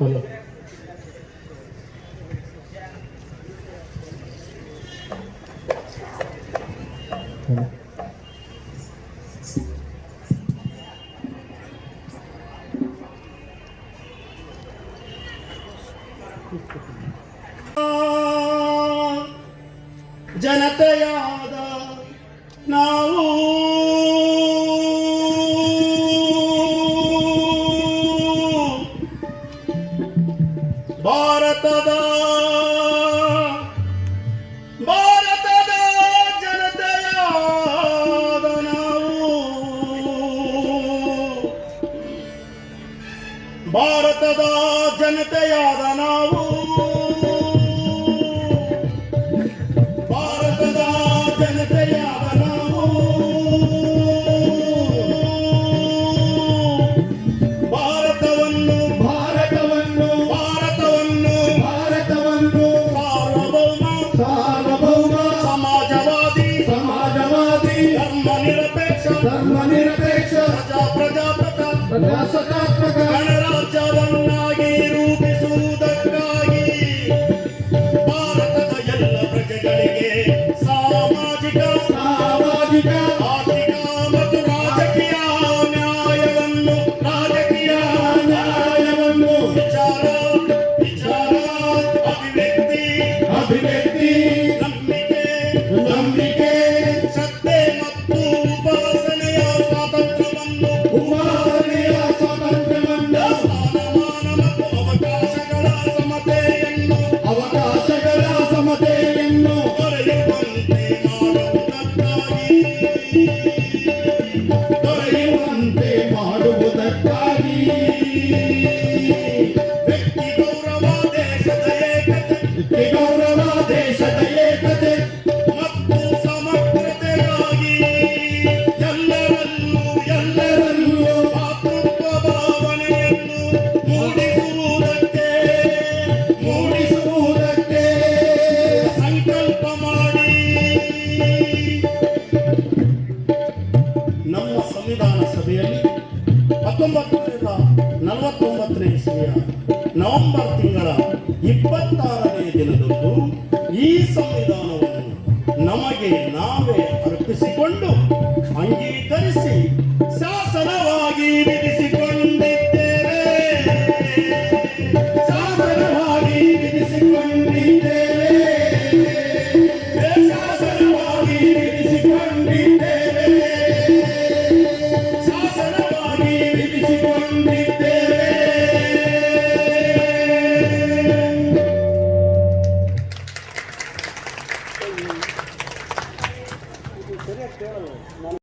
어머. ಜನತೆಯಾದ ನಾವು. ಭಾರತದ ಭಾರತದ ಜನತೆಯಾದ ನಾವು. ಭಾರತದ ಜನತೆಯಾದ ನಿರಪೇಕ್ಷ ಧರ್ಮ ನಿರಪೇಕ್ಷ ಪ್ರಜಾ ಪ್ರಜಾತಂತ್ರ ಪ್ರಜಾಸತ್ತಾತ್ಮಕ ಗಣರಾಜ್ಯವನ್ನಾಗಿ ರೂಪಿಸುವುದಕ್ಕಾಗಿ ಭಾರತದ ಎಲ್ಲ ಪ್ರಜೆಗಳಿಗೆ ಸಾಮಾಜಿಕ ಸಾಮಾಜಿಕ ಆರ್ಥಿಕ ಮತ್ತು ರಾಜಕೀಯ ನ್ಯಾಯವನ್ನು ರಾಜಕೀಯ ನ್ಯಾಯವನ್ನು ವಿಚಾರ ವಿಚಾರ ಅಭಿವ್ಯಕ್ತಿ ಅಭಿವ್ಯಕ್ತಿ ಹತ್ತೊಂಬತ್ತು ನಲವತ್ತೊಂಬತ್ತನೇ ಇಸ್ವಿಯ ನವೆಂಬರ್ ತಿಂಗಳ ಇಪ್ಪತ್ತಾರನೇ ದಿನದಂದು ಈ ಸಂವಿಧಾನವನ್ನು ನಮಗೆ ನಾವೇ ಅರ್ಪಿಸಿಕೊಂಡು ಅಂಗೀಕರಿಸಿ ಶಾಸನವಾಗಿ eterno.